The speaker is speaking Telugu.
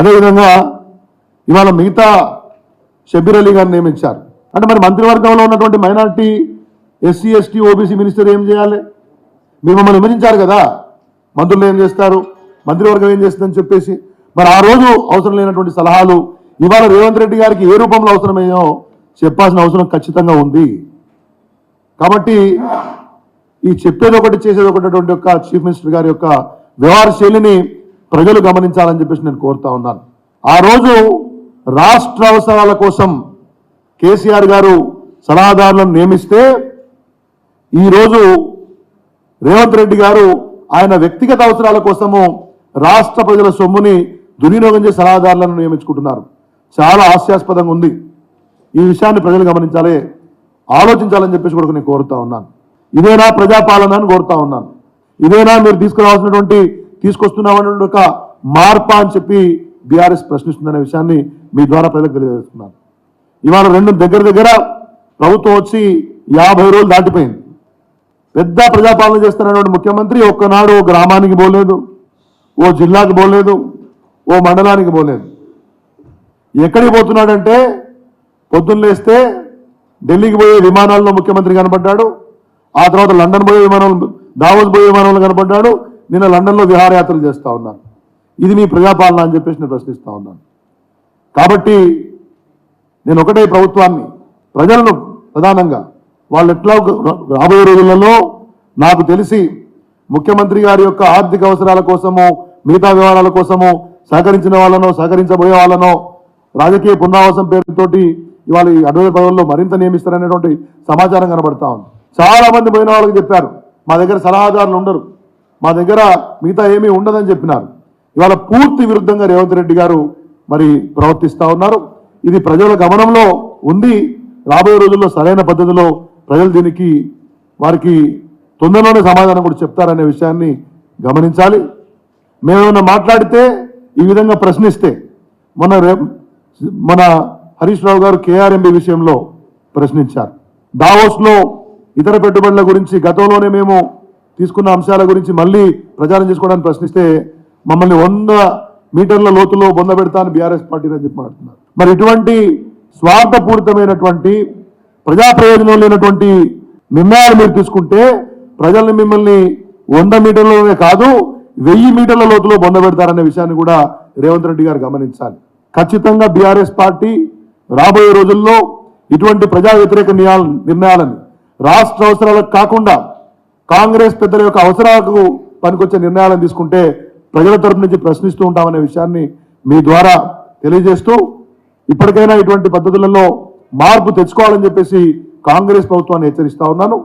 అదేవిధంగా ఇవాళ మిగతా షబీర్ అలీ గారిని నియమించారు. అంటే మరి మంత్రివర్గంలో ఉన్నటువంటి minority SC ST OBC minister ఏం చేయాలి? మీరు మమ్మల్ని విమర్శించారు కదా. మంత్రులు ఏం చేస్తారు? మంత్రివర్గం ఏం చేస్తుందని చెప్పేసి. మరి ఆ రోజు అవసరం లేనటువంటి సలహాలు ఇవాళ రేవంత్ రెడ్డి గారికి ఏ రూపంలో అవసరమయ్యో చెప్పాల్సిన అవసరం ఖచ్చితంగా ఉంది. కాబట్టి ఈ చెప్పేది ఒకటి చేసేది ఒకటి యొక్క చీఫ్ మినిస్టర్ గారి యొక్క వ్యవహార శైలిని ప్రజలు గమనించాలని చెప్పేసి నేను కోరుతా ఉన్నాను. ఆ రోజు రాష్ట్ర అవసరాల కోసం కేసీఆర్ గారు సలహాదారులను నియమిస్తే ఈరోజు రేవంత్ రెడ్డి గారు ఆయన వ్యక్తిగత అవసరాల కోసము రాష్ట్ర ప్రజల సొమ్ముని దుర్వినియోగం చేసే సలహాదారులను నియమించుకుంటున్నారు. చాలా హాస్యాస్పదంగా ఉంది. ఈ విషయాన్ని ప్రజలు గమనించాలి ఆలోచించాలని చెప్పేసి కూడా నేను కోరుతా ఉన్నాను. ఇదేనా ప్రజాపాలన అని కోరుతా ఉన్నాను. ఇదేనా మీరు తీసుకురావాల్సినటువంటి తీసుకొస్తున్నామని ఒక మార్పా అని చెప్పి బీఆర్ఎస్ ప్రశ్నిస్తుందనే విషయాన్ని మీ ద్వారా ప్రజలకు తెలియజేస్తున్నాను. ఇవాళ రెండు దగ్గర దగ్గర ప్రభుత్వం వచ్చి యాభై రోజులు దాటిపోయింది. పెద్ద ప్రజాపాలన చేస్తున్నటువంటి ముఖ్యమంత్రి ఒక్కనాడు ఓ గ్రామానికి పోలేదు ఓ జిల్లాకి పోలేదు ఓ మండలానికి పోలేదు. ఎక్కడికి పోతున్నాడంటే పొద్దున్న లేస్తే ఢిల్లీకి పోయే విమానాల్లో ముఖ్యమంత్రి కనపడ్డాడు ఆ తర్వాత లండన్ పోయే విమానంలో దావోస్ పోయే విమానంలో కనపడ్డాడు నేను లండన్లో విహారయాత్రలు చేస్తూ ఉన్నాను. ఇది మీ ప్రజాపాలన అని చెప్పేసి నేను ప్రశ్నిస్తూ ఉన్నాను. కాబట్టి నేను ఒకటే ప్రభుత్వాన్ని ప్రజలను ప్రధానంగా వాళ్ళు ఎట్లా రాబోయే రోజులలో నాకు తెలిసి ముఖ్యమంత్రి గారి యొక్క ఆర్థిక అవసరాల కోసమో మిగతా వ్యవహారాల కోసమో సహకరించిన వాళ్ళనో సహకరించబోయే వాళ్ళనో రాజకీయ పునరావాసం పేరుతోటి ఇవాళ ఈ అడవి పదవుల్లో మరింత నియమిస్తారనేటువంటి సమాచారం కనబడతా ఉంది. చాలా మంది పోయిన వాళ్ళకి చెప్పారు మా దగ్గర సలహాదారులు ఉండరు. మా దగ్గర మిగతా ఏమీ ఉండదని చెప్పినారు. ఇవాళ పూర్తి విరుద్ధంగా రేవంత్ రెడ్డి గారు మరి ప్రవర్తిస్తూ ఉన్నారు. ఇది ప్రజల గమనంలో ఉంది. రాబోయే రోజుల్లో సరైన పద్ధతిలో ప్రజలు దీనికి వారికి తొందరలోనే సమాధానం కూడా చెప్తారనే విషయాన్ని గమనించాలి. మేమేమైనా మాట్లాడితే ఈ విధంగా ప్రశ్నిస్తే మన మన హరీష్ రావు గారు కేఆర్ఎంబి విషయంలో ప్రశ్నించారు. దావోస్లో ఇతర పెట్టుబడుల గురించి గతంలోనే మేము తీసుకున్న అంశాల గురించి మళ్ళీ ప్రచారం చేసుకోవడానికి ప్రశ్నిస్తే మమ్మల్ని వంద మీటర్ల లోతులో బొంద పెడతా అని బీఆర్ఎస్ పార్టీ అని చెప్పి మాట్లాడుతున్నారు. మరి ఇటువంటి స్వార్థపూరితమైనటువంటి ప్రజా ప్రయోజనం లేనటువంటి నిర్ణయాలు మీరు తీసుకుంటే ప్రజల్ని మిమ్మల్ని వంద మీటర్లలోనే కాదు వెయ్యి మీటర్ల లోతులో బొంద పెడతారనే విషయాన్ని కూడా రేవంత్ రెడ్డి గారు గమనించాలి. ఖచ్చితంగా బీఆర్ఎస్ పార్టీ రాబోయే రోజుల్లో ఇటువంటి ప్రజా వ్యతిరేక నియా- నిర్ణయాలను రాష్ట్ర అవసరాలకు కాకుండా కాంగ్రెస్ పెద్దల యొక్క అవసరాలకు పనికొచ్చే నిర్ణయాలను తీసుకుంటే ప్రజల తరపు నుంచి ప్రశ్నిస్తూ ఉంటామనే విషయాన్ని మీ ద్వారా తెలియజేస్తూ ఇప్పటికైనా ఇటువంటి పద్ధతులలో మార్పు తెచ్చుకోవాలని చెప్పేసి కాంగ్రెస్ ప్రభుత్వాన్ని హెచ్చరిస్తా ఉన్నాను.